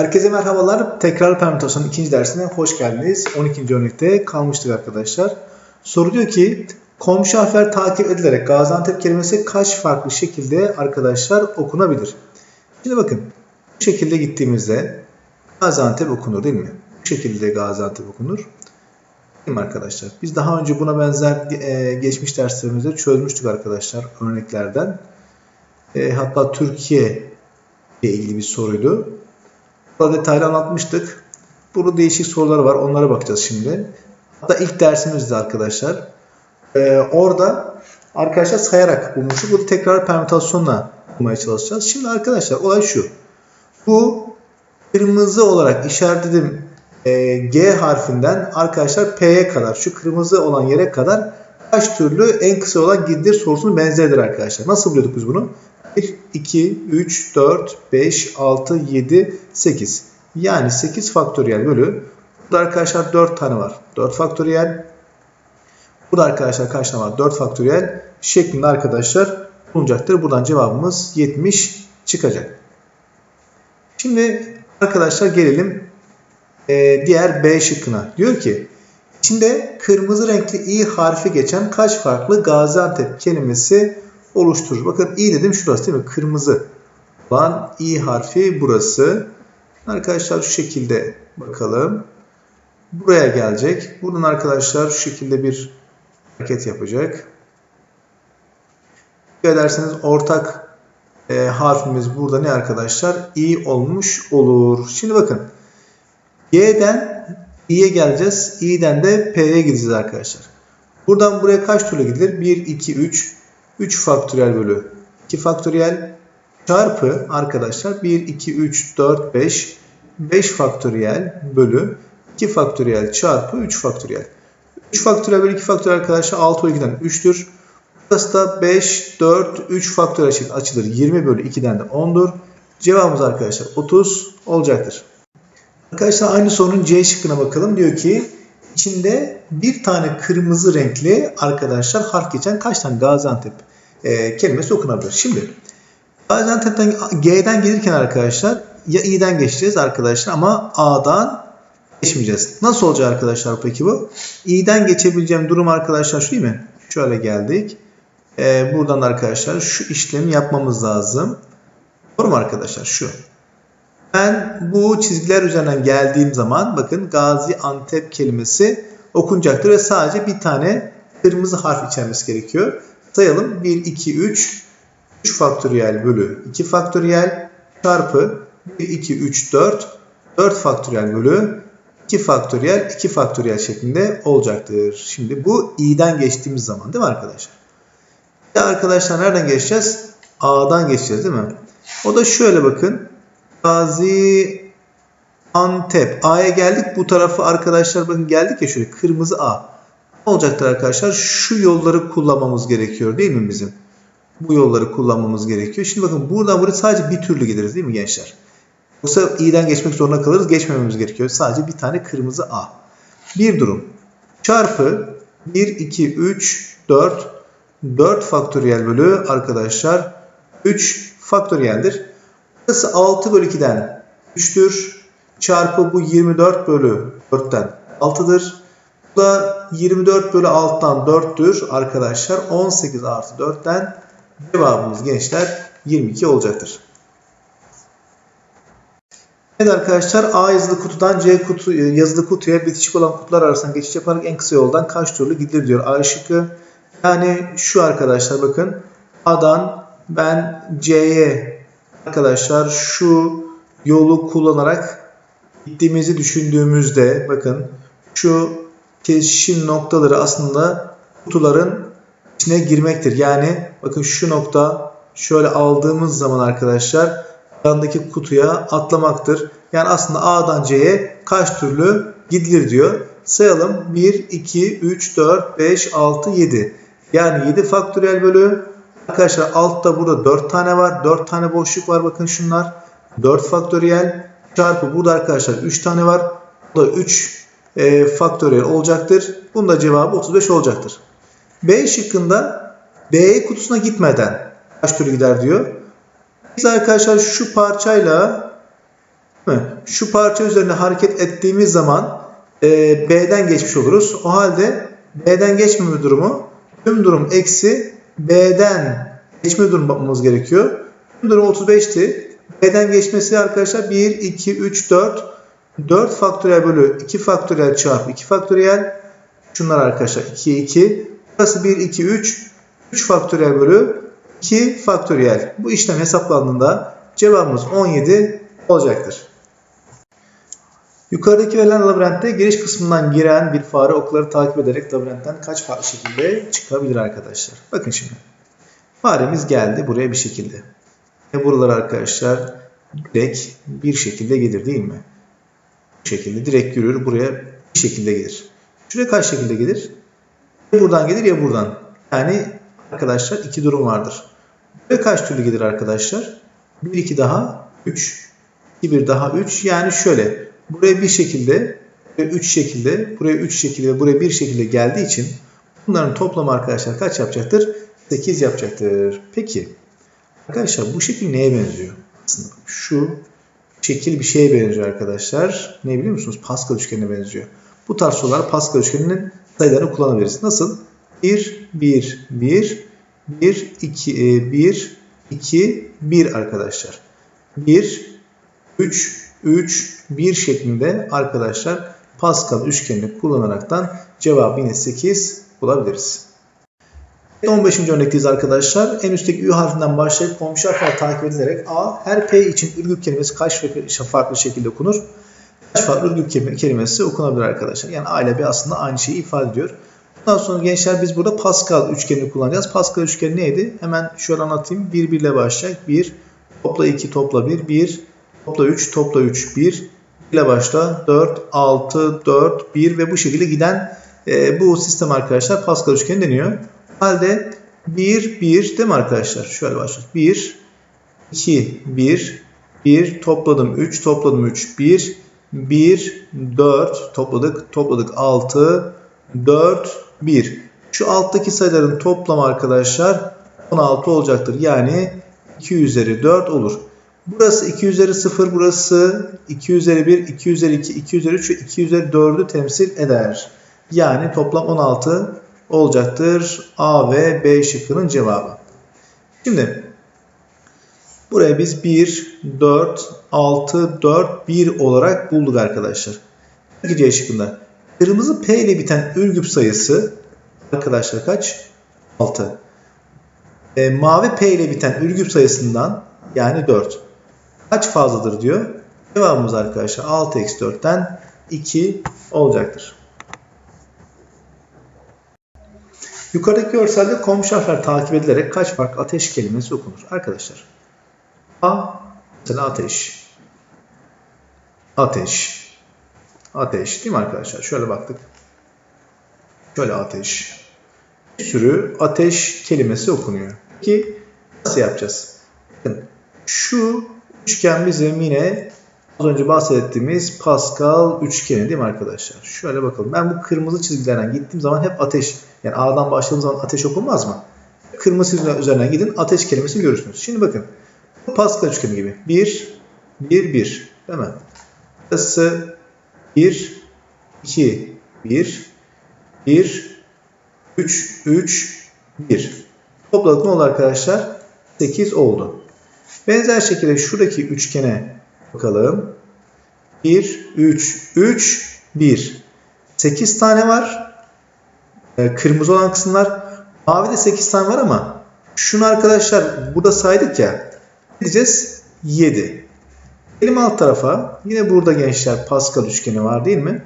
Herkese merhabalar. Tekrar permütasyon ikinci dersine hoş geldiniz. 12. örnekte kalmıştık arkadaşlar. Soru diyor ki komşu harfler takip edilerek Gaziantep kelimesi kaç farklı şekilde arkadaşlar okunabilir? Şimdi bakın bu şekilde gittiğimizde Gaziantep okunur değil mi? Bu şekilde Gaziantep okunur. Değil mi arkadaşlar? Biz daha önce buna benzer e, geçmiş derslerimizde çözmüştük arkadaşlar örneklerden. E, hatta Türkiye ile ilgili bir soruydu. Burada detaylı anlatmıştık. Burada değişik sorular var. Onlara bakacağız şimdi. Hatta ilk dersimizde arkadaşlar. Ee, orada arkadaşlar sayarak bulmuştuk. Bunu tekrar permütasyonla bulmaya çalışacağız. Şimdi arkadaşlar olay şu. Bu kırmızı olarak işaretledim e, G harfinden arkadaşlar P'ye kadar şu kırmızı olan yere kadar kaç türlü en kısa olan gidilir sorusunun benzeridir arkadaşlar. Nasıl buluyorduk biz bunu? 1, 2, 3, 4, 5, 6, 7, 8. Yani 8 faktöriyel bölü. Burada arkadaşlar 4 tane var. 4 faktöriyel. Burada arkadaşlar kaç tane var? 4 faktöriyel şeklinde arkadaşlar bulunacaktır. Buradan cevabımız 70 çıkacak. Şimdi arkadaşlar gelelim e, diğer B şıkkına. Diyor ki içinde kırmızı renkli i harfi geçen kaç farklı Gaziantep kelimesi oluşturur. Bakın i dedim şurası değil mi? Kırmızı olan i harfi burası. Arkadaşlar şu şekilde bakalım. Buraya gelecek. Buradan arkadaşlar şu şekilde bir hareket yapacak. Dikkat ederseniz ortak e, harfimiz burada ne arkadaşlar? i olmuş olur. Şimdi bakın. Y'den i'ye geleceğiz. i'den de p'ye gideceğiz arkadaşlar. Buradan buraya kaç türlü gidilir? 1, 2, 3, 3 faktöriyel bölü 2 faktöriyel çarpı arkadaşlar 1, 2, 3, 4, 5 5 faktöriyel bölü 2 faktöriyel çarpı 3 faktöriyel. 3 faktöriyel bölü 2 faktöriyel arkadaşlar 6 bölü 2'den 3'tür. Burası da 5, 4, 3 faktöriyel şeklinde açılır. 20 bölü 2'den de 10'dur. Cevabımız arkadaşlar 30 olacaktır. Arkadaşlar aynı sorunun C şıkkına bakalım. Diyor ki içinde bir tane kırmızı renkli arkadaşlar harf geçen kaç tane Gaziantep e, kelimesi okunabilir? Şimdi Gaziantep'ten G'den gelirken arkadaşlar ya i'den geçeceğiz arkadaşlar ama a'dan geçmeyeceğiz. Nasıl olacak arkadaşlar peki bu? i'den geçebileceğim durum arkadaşlar şu değil mi? Şöyle geldik. Ee, buradan arkadaşlar şu işlemi yapmamız lazım. Doğru mu arkadaşlar? Şu. Ben bu çizgiler üzerinden geldiğim zaman bakın Gaziantep kelimesi okunacaktır ve sadece bir tane kırmızı harf içermesi gerekiyor. Sayalım. 1, 2, 3. 3 faktöriyel bölü 2 faktöriyel çarpı 1, 2, 3, 4. 4 faktöriyel bölü 2 faktöriyel 2 faktöriyel şeklinde olacaktır. Şimdi bu i'den geçtiğimiz zaman değil mi arkadaşlar? Ya arkadaşlar nereden geçeceğiz? A'dan geçeceğiz değil mi? O da şöyle bakın. Gazi Antep. A'ya geldik. Bu tarafı arkadaşlar bakın geldik ya şöyle kırmızı A. Olacaktır arkadaşlar? Şu yolları kullanmamız gerekiyor değil mi bizim? Bu yolları kullanmamız gerekiyor. Şimdi bakın buradan buraya sadece bir türlü gideriz değil mi gençler? Yoksa i'den geçmek zorunda kalırız. Geçmememiz gerekiyor. Sadece bir tane kırmızı A. Bir durum. Çarpı 1, 2, 3, 4. 4 faktöriyel bölü arkadaşlar 3 faktöriyeldir. Burası 6 bölü 2'den 3'tür. Çarpı bu 24 bölü 4'ten 6'dır. Bu da 24 bölü 6'dan 4'tür arkadaşlar. 18 artı 4'ten cevabımız gençler 22 olacaktır. Evet arkadaşlar A yazılı kutudan C kutu, yazılı kutuya bitişik olan kutular arasında geçiş yaparak en kısa yoldan kaç türlü gidilir diyor A şıkkı. Yani şu arkadaşlar bakın A'dan ben C'ye arkadaşlar şu yolu kullanarak gittiğimizi düşündüğümüzde bakın şu kesişim noktaları aslında kutuların içine girmektir. Yani bakın şu nokta şöyle aldığımız zaman arkadaşlar yandaki kutuya atlamaktır. Yani aslında A'dan C'ye kaç türlü gidilir diyor. Sayalım 1, 2, 3, 4, 5, 6, 7. Yani 7 faktöriyel bölü. Arkadaşlar altta burada 4 tane var. 4 tane boşluk var bakın şunlar. 4 faktöriyel çarpı burada arkadaşlar 3 tane var. Bu da 3 e, faktöriyel olacaktır. Bunun da cevabı 35 olacaktır. B şıkkında B kutusuna gitmeden kaç türlü gider diyor. Biz arkadaşlar şu parçayla? Şu parça üzerine hareket ettiğimiz zaman e, B'den geçmiş oluruz. O halde B'den geçmeme durumu tüm durum eksi B'den geçme durumumuz gerekiyor. Tüm durum 35'ti. B'den geçmesi arkadaşlar 1, 2, 3, 4. 4 faktöriyel bölü 2 faktöriyel çarpı 2 faktöriyel. Şunlar arkadaşlar 2, 2. Burası 1, 2, 3. 3 faktöriyel bölü 2 faktöriyel. Bu işlem hesaplandığında cevabımız 17 olacaktır. Yukarıdaki verilen labirentte giriş kısmından giren bir fare okları takip ederek labirentten kaç farklı şekilde çıkabilir arkadaşlar. Bakın şimdi. Faremiz geldi buraya bir şekilde. Ve buralar arkadaşlar direkt bir şekilde gelir değil mi? Bu şekilde direkt yürür buraya bir şekilde gelir. Şuraya kaç şekilde gelir? Ya buradan gelir ya buradan. Yani arkadaşlar iki durum vardır. Buraya kaç türlü gelir arkadaşlar? 1 2 daha 3 2 1 daha 3 yani şöyle buraya bir şekilde buraya 3 şekilde buraya 3 şekilde buraya bir şekilde geldiği için bunların toplamı arkadaşlar kaç yapacaktır? 8 yapacaktır. Peki arkadaşlar bu şekil neye benziyor? Aslında şu şekil bir şeye benziyor arkadaşlar. Ne biliyor musunuz? Pascal üçgenine benziyor. Bu tarz sorular Pascal üçgeninin sayılarını kullanabiliriz. Nasıl? 1 1 1 1 2 1 2 1 arkadaşlar. 1 3 3 1 şeklinde arkadaşlar Pascal üçgenini kullanaraktan cevabı yine 8 bulabiliriz. 15. örnekteyiz arkadaşlar. En üstteki Ü harfinden başlayıp komşu harfler takip edilerek A her P için ürgüp kelimesi kaç farklı şekilde okunur? Kaç farklı ürgüp kelimesi okunabilir arkadaşlar? Yani A ile B aslında aynı şeyi ifade ediyor. Bundan sonra gençler biz burada Pascal üçgenini kullanacağız. Pascal üçgeni neydi? Hemen şöyle anlatayım. 1 1 ile başlayacak. 1 topla 2 topla 1 1 topla 3 topla 3 1 ile başla 4 6 4 1 ve bu şekilde giden e, bu sistem arkadaşlar Pascal üçgeni deniyor. Halde 1 1 değil mi arkadaşlar? Şöyle başlıyoruz. 1 2 1 1 topladım 3 topladım 3 1 1 4 topladık topladık 6 4 1. Şu alttaki sayıların toplamı arkadaşlar 16 olacaktır. Yani 2 üzeri 4 olur. Burası 2 üzeri 0, burası 2 üzeri 1, 2 üzeri 2, 2 üzeri 3 ve 2 üzeri 4'ü temsil eder. Yani toplam 16 olacaktır. A ve B şıkkının cevabı. Şimdi buraya biz 1, 4, 6, 4, 1 olarak bulduk arkadaşlar. Peki C şıkkında. Kırmızı P ile biten ürgüp sayısı arkadaşlar kaç? 6. E, mavi P ile biten ürgüp sayısından yani 4. Kaç fazladır diyor. Cevabımız arkadaşlar 6 eksi 4'ten 2 olacaktır. Yukarıdaki görselde komşu harfler takip edilerek kaç farklı ateş kelimesi okunur? Arkadaşlar A mesela ateş ateş Ateş değil mi arkadaşlar? Şöyle baktık. Şöyle ateş. Bir sürü ateş kelimesi okunuyor. Peki nasıl yapacağız? Bakın şu üçgen bizim yine az önce bahsettiğimiz Pascal üçgeni değil mi arkadaşlar? Şöyle bakalım. Ben bu kırmızı çizgilerden gittiğim zaman hep ateş. Yani A'dan başladığım zaman ateş okunmaz mı? Kırmızı çizgiler üzerinden gidin ateş kelimesini görürsünüz. Şimdi bakın. Pascal üçgeni gibi. 1, 1, 1. Değil mi? Burası 1, 2, 1, 1, 3, 3, 1. Topladık ne oldu arkadaşlar? 8 oldu. Benzer şekilde şuradaki üçgene bakalım. 1, 3, 3, 1. 8 tane var. Ee, kırmızı olan kısımlar. Mavi de 8 tane var ama şunu arkadaşlar burada saydık ya. Ne diyeceğiz? 7. Elim alt tarafa. Yine burada gençler Pascal üçgeni var değil mi?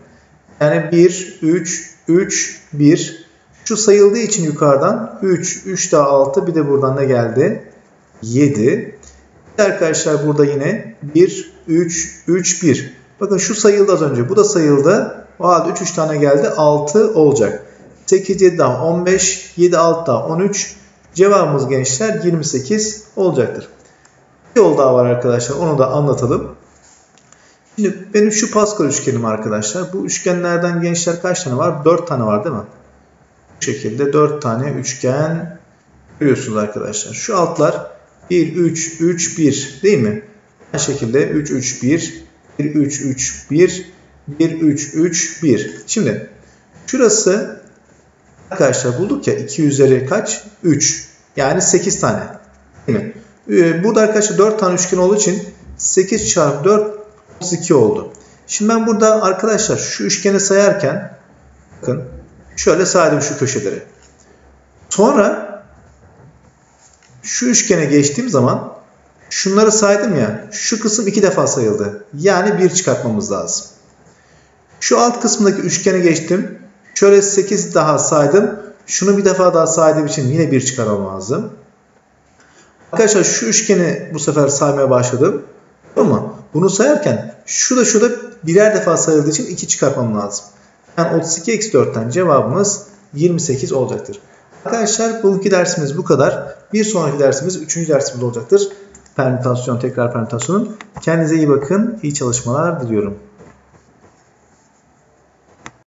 Yani 1, 3, 3, 1. Şu sayıldığı için yukarıdan 3, 3 daha 6 bir de buradan ne geldi? 7. Arkadaşlar burada yine 1, 3, 3, 1. Bakın şu sayıldı az önce. Bu da sayıldı. O halde 3, 3 tane geldi. 6 olacak. 8, 7 daha 15, 7, 6 daha 13. Cevabımız gençler 28 olacaktır. Bir yol daha var arkadaşlar. Onu da anlatalım. Şimdi benim şu Pascal üçgenim arkadaşlar. Bu üçgenlerden gençler kaç tane var? 4 tane var değil mi? Bu şekilde 4 tane üçgen görüyorsunuz arkadaşlar. Şu altlar 1, 3, 3, 1 değil mi? Aynı şekilde 3, 3, 1, 1, 3, 3, 1, 1, 3, 3, 1. Şimdi şurası arkadaşlar bulduk ya 2 üzeri kaç? 3. Yani 8 tane. Değil mi? Ee, Burada arkadaşlar 4 tane üçgen olduğu için 8 çarpı 4 32 oldu. Şimdi ben burada arkadaşlar şu üçgeni sayarken bakın şöyle saydım şu köşeleri. Sonra şu üçgene geçtiğim zaman şunları saydım ya şu kısım iki defa sayıldı. Yani 1 çıkartmamız lazım. Şu alt kısmındaki üçgene geçtim. Şöyle 8 daha saydım. Şunu bir defa daha saydığım için yine 1 çıkarmam lazım. Arkadaşlar şu üçgeni bu sefer saymaya başladım. Mı? Bunu sayarken şu da şu da birer defa sayıldığı için 2 çıkartmam lazım. Yani 32 eksi 4'ten cevabımız 28 olacaktır. Arkadaşlar bugünkü dersimiz bu kadar. Bir sonraki dersimiz 3. dersimiz olacaktır. Permütasyon, tekrar permütasyonun. Kendinize iyi bakın. İyi çalışmalar diliyorum.